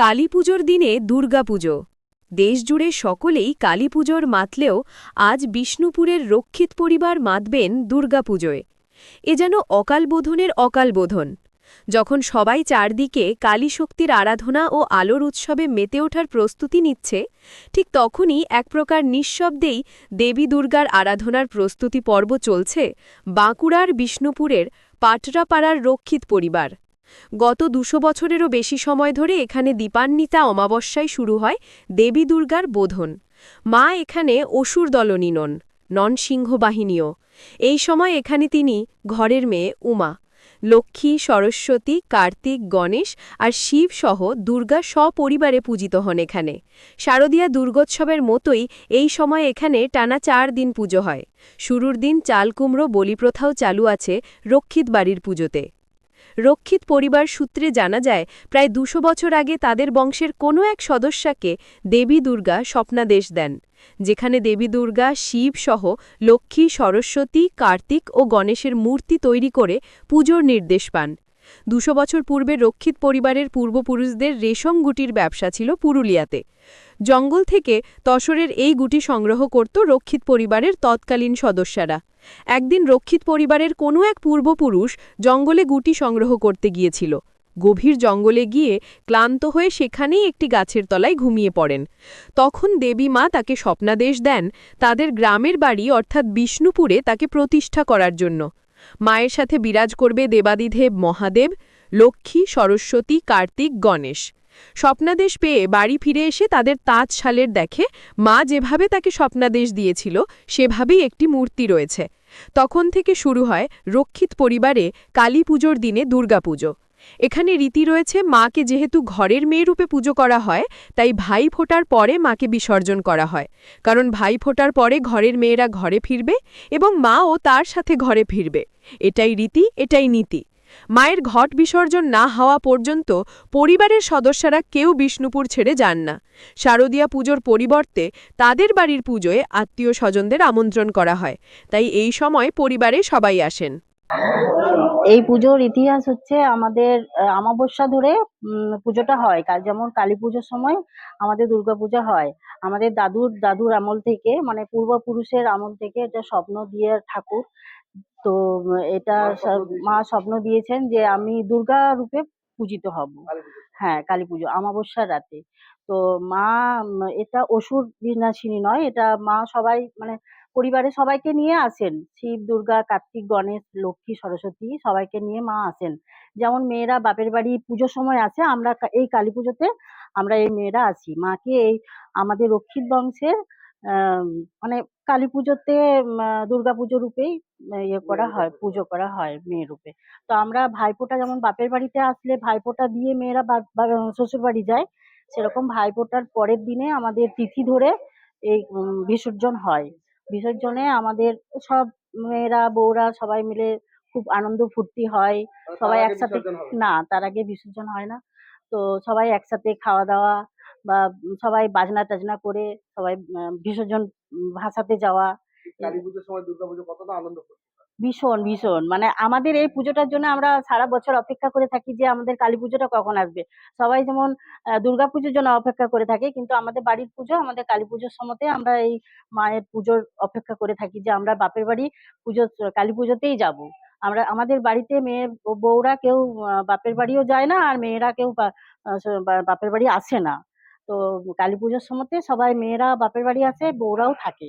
কালী পুজোর দিনে দুর্গাপুজো। দেশজুড়ে সকলেই কালী পুজোর মাতলেও আজ বিষ্ণুপুরের রক্ষিত পরিবার মাতবেন দুর্গাপুজোয়। এ যেন অকালবোধনের অকালবোধন যখন সবাই চারদিকে কালী শক্তির আরাধনা ও আলোর উৎসবে মেতে ওঠার প্রস্তুতি নিচ্ছে, ঠিক তখনই এক প্রকার নিঃশব্দেই দেবী দুর্গার আরাধনার প্রস্তুতি পর্ব চলছে বাঁকুড়ার বিষ্ণুপুরের পাটরাপাড়ার রক্ষিত পরিবার। গত দুশো বছরেরও বেশি সময় ধরে এখানে দীপান্বিতা অমাবস্যায় শুরু হয় দেবী দুর্গার বোধন। মা এখানে অসুর দলনী নন নন সিংহবাহিনীও এই সময় এখানে তিনি ঘরের মেয়ে উমা, লক্ষ্মী, সরস্বতী, কার্তিক, গণেশ আর শিব সহ দুর্গা সপরিবারে পূজিত হন এখানে। শারদীয়া দুর্গোৎসবের মতোই এই সময় এখানে টানা চার দিন পুজো হয়। শুরুর দিন চালকুমড়ো বলিপ্রথাও চালু আছে রক্ষিত বাড়ির পুজোতে। রক্ষিত পরিবার সূত্রে জানা যায়, প্রায় দুশো বছর আগে তাদের বংশের কোনো এক সদস্যাকে দেবী দুর্গা স্বপ্নাদেশ দেন, যেখানে দেবী দুর্গা, শিব সহ লক্ষ্মী, সরস্বতী, কার্তিক ও গণেশের মূর্তি তৈরি করে পুজোর নির্দেশ পান। দুশো বছর পূর্বে রক্ষিত পরিবারের পূর্বপুরুষদের রেশম গুটির ব্যবসা ছিল পুরুলিয়াতে। জঙ্গল থেকে তসরের এই গুটি সংগ্রহ করত রক্ষিত পরিবারের তৎকালীন সদস্যরা। একদিন রক্ষিত পরিবারের কোনো এক পূর্বপুরুষ জঙ্গলে গুটি সংগ্রহ করতে গিয়েছিল। গভীর জঙ্গলে গিয়ে ক্লান্ত হয়ে সেখানেই একটি গাছের তলায় ঘুমিয়ে পড়েন। তখন দেবী মা তাকে স্বপ্নাদেশ দেন তাদের গ্রামের বাড়ি অর্থাৎ বিষ্ণুপুরে তাকে প্রতিষ্ঠা করার জন্য। মায়ের সাথে বিরাজ করবে দেবাদিদেব, মহাদেব, লক্ষ্মী, সরস্বতী, কার্তিক, গণেশ। স্বপ্নাদেশ পেয়ে বাড়ি ফিরে এসে তাদের তাঁত শালের দেখে মা যেভাবে তাকে স্বপ্নাদেশ দিয়েছিল, সেভাবেই একটি মূর্তি রয়েছে। তখন থেকে শুরু হয় রক্ষিত পরিবারে কালী পুজোর দিনে দুর্গাপুজো এখানে রীতি রয়েছে, মাকে যেহেতু ঘরের মেয়ে রূপে পুজো করা হয়, তাই ভাই ফোটার পরে মাকে বিসর্জন করা হয়। কারণ ভাই ফোটার পরে ঘরের মেয়েরা ঘরে ফিরবে এবং মাও তার সাথে ঘরে ফিরবে। এটাই রীতি, এটাই নীতি। মায়ের ঘট বিসর্জন না হওয়া পর্যন্ত পরিবারের সদস্যরা কেউ বিষ্ণুপুর ছেড়ে যান না। শারদীয়া পুজোর পরিবর্তে তাদের বাড়ির পুজোয় আত্মীয় স্বজনদের আমন্ত্রণ করা হয়। তাই এই সময় পরিবারে সবাই আসেন। এই পুজোর ইতিহাস হচ্ছে আমাদের আমাবস্যা ধরে পুজোটা হয়। কাল যেমন কালী পুজোর সময় আমাদের দুর্গাপূজা হয়। আমাদের দাদুর দাদুর আমল থেকে মানে পূর্বপুরুষের আমল থেকে এটা স্বপ্ন দিয়ে ঠাকুর তো এটা মা স্বপ্ন দিয়েছেন যে আমি দুর্গা রূপে পূজিত হব। হ্যাঁ কালী পুজো আমাবস্যার রাতে। তো মা এটা অসুর বিনাশিনী নয় এটা মা সবাই মানে পরিবারের সবাইকে নিয়ে আসেন। শিব দুর্গা কার্তিক গণেশ লক্ষ্মী সরস্বতী সবাইকে নিয়ে মা আসেন। যেমন মেয়েরা বাপের বাড়ি পুজোর সময় আসে আমরা এই কালী পুজোতে আমরা এই মেয়েরা আসি। মাকে এই আমাদের রক্ষিত বংশের মানে কালী পুজোতে দুর্গা পুজো রূপেই ইয়ে করা হয় পুজো। করা হয় মেয়ে রূপে। তো আমরা ভাইফোঁটা যেমন বাপের বাড়িতে আসলে ভাইফোঁটা দিয়ে মেয়েরা শ্বশুর বাড়ি যায় সেরকম ভাইফোঁটার পরের দিনে আমাদের তিথি ধরে এই বিসর্জন হয়। বিসর্জনে আমাদের সব মেয়েরা বউরা সবাই মিলে খুব আনন্দ ফুর্তি হয়। সবাই একসাথে না তার আগে বিসর্জন হয় না। তো সবাই একসাথে খাওয়া দাওয়া বা সবাই বাজনা টাজনা করে সবাই বিসর্জন ভাসাতে যাওয়া। কালী পুজোর সময় দুর্গাপুজো কতটা আনন্দ করতে ভীষণ ভীষণ। মানে আমাদের এই পুজোটার জন্য আমরা সারা বছর অপেক্ষা করে থাকি যে আমাদের কালী পুজোটা কখন আসবে। সবাই যেমন দুর্গা পুজোর জন্য অপেক্ষা করে থাকে কিন্তু আমাদের বাড়ির পুজো আমাদের কালী পুজোর সময়তে আমরা এই মায়ের পুজোর অপেক্ষা করে থাকি যে আমরা বাপের বাড়ি পুজো কালী পুজোতেই যাব। আমরা আমাদের বাড়িতে মেয়ে বউরা কেউ বাপের বাড়িও যায় না আর মেয়েরা কেউ বাপের বাড়ি আসে না। তো কালী পুজোর সময়তে সবাই মেয়েরা বাপের বাড়ি আসে বউরাও থাকে।